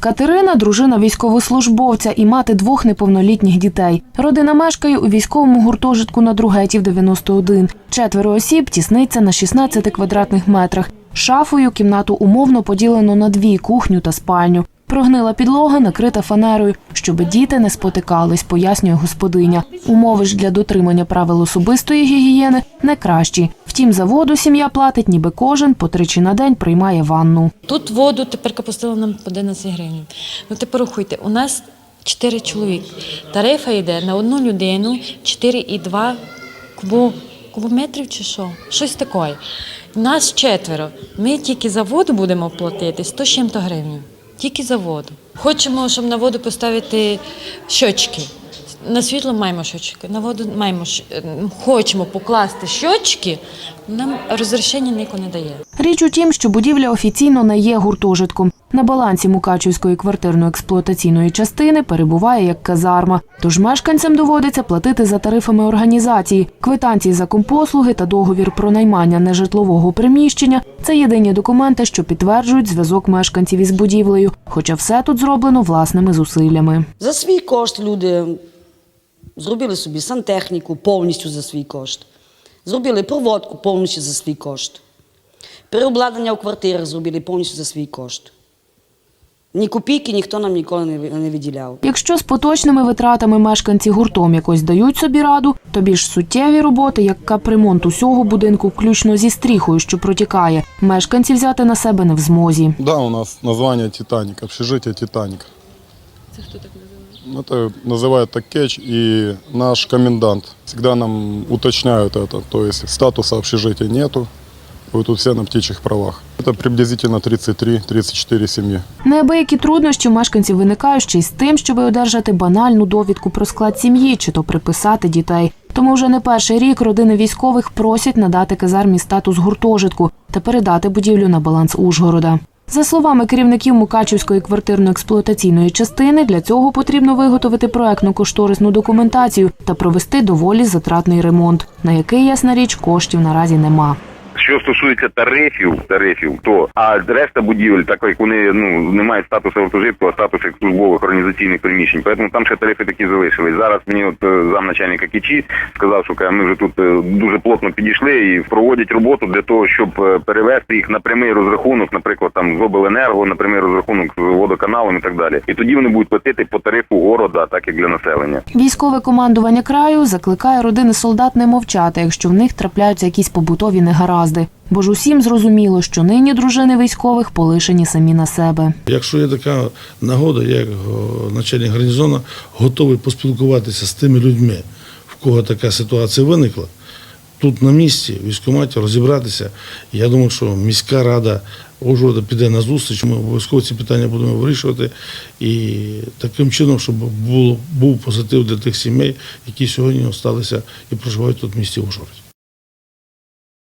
Катерина дружина військовослужбовця і мати двох неповнолітніх дітей. Родина мешкає у військовому гуртожитку на Другетів 91. Четверо осіб тісниться на 16 квадратних метрах. Шафою кімнату умовно поділено на дві кухню та спальню. Прогнила підлога, накрита фанерою, щоб діти не спотикались, пояснює господиня. Умови ж для дотримання правил особистої гігієни не кращі. Втім, за воду сім'я платить, ніби кожен по тричі на день приймає ванну. Тут воду тепер капустили нам по 11 гривень. Ну тепер рахуйте, у нас 4 чоловік. Тарифа йде на одну людину 4,2 кубо, кубометрів чи що? Щось таке. Нас четверо. Ми тільки за воду будемо платити 100 з чим-то гривень. Тільки за воду. Хочемо, щоб на воду поставити щочки. На світло маємо щочки, на воду маємо щ- е, хочемо покласти щочки, нам розрішення ніхто не дає. Річ у тім, що будівля офіційно не є гуртожитком. На балансі Мукачівської квартирно-експлуатаційної частини перебуває як казарма. Тож мешканцям доводиться платити за тарифами організації. Квитанції за компослуги та договір про наймання нежитлового приміщення це єдині документи, що підтверджують зв'язок мешканців із будівлею. Хоча все тут зроблено власними зусиллями. За свій кошт люди зробили собі сантехніку повністю за свій кошт. Зробили проводку повністю за свій кошт. Переобладнання у квартирах зробили повністю за свій кошт. Ні копійки ніхто нам ніколи не ви- виділяв. Якщо з поточними витратами мешканці гуртом якось дають собі раду, то більш суттєві роботи, як капремонт усього будинку, включно зі стріхою, що протікає, мешканці взяти на себе не в змозі. Да, у нас название Титаник, общежитие Титаник. Это кто так называет? Это называют так кетч, и наш комендант всегда нам уточняют это. То есть статуса общежития нету, вы тут все на птичьих правах. Это приблизительно 33-34 семьи. Неабиякі труднощі в мешканців виникають ще й з тим, щоб одержати банальну довідку про склад сім'ї чи то приписати дітей. Тому вже не перший рік родини військових просять надати казармі статус гуртожитку та передати будівлю на баланс Ужгорода. За словами керівників Мукачівської квартирно-експлуатаційної частини, для цього потрібно виготовити проектно-кошторисну документацію та провести доволі затратний ремонт, на який, ясна річ, коштів наразі нема. Що стосується тарифів, тарифів, то а решта будівель, так як вони ну не мають статусу гуртожитку, а статус службових організаційних приміщень, тому там ще тарифи такі залишились. Зараз мені от е, замначальника Кічі сказав, що каже, ми вже тут е, дуже плотно підійшли і проводять роботу для того, щоб е, перевести їх на прямий розрахунок, наприклад, там з обленерго, на прямий розрахунок з водоканалом і так далі. І тоді вони будуть платити по тарифу города, так як для населення. Військове командування краю закликає родини солдат не мовчати, якщо в них трапляються якісь побутові негаразди. Бо ж усім зрозуміло, що нині дружини військових полишені самі на себе. Якщо є така нагода, як начальник гарнізону готовий поспілкуватися з тими людьми, в кого така ситуація виникла, тут на місці, військкоматі, розібратися. Я думаю, що міська рада Ужгорода піде на зустріч. Ми обов'язково ці питання будемо вирішувати. І таким чином, щоб було, був позитив для тих сімей, які сьогодні залишилися і проживають тут в місті Ужгороді.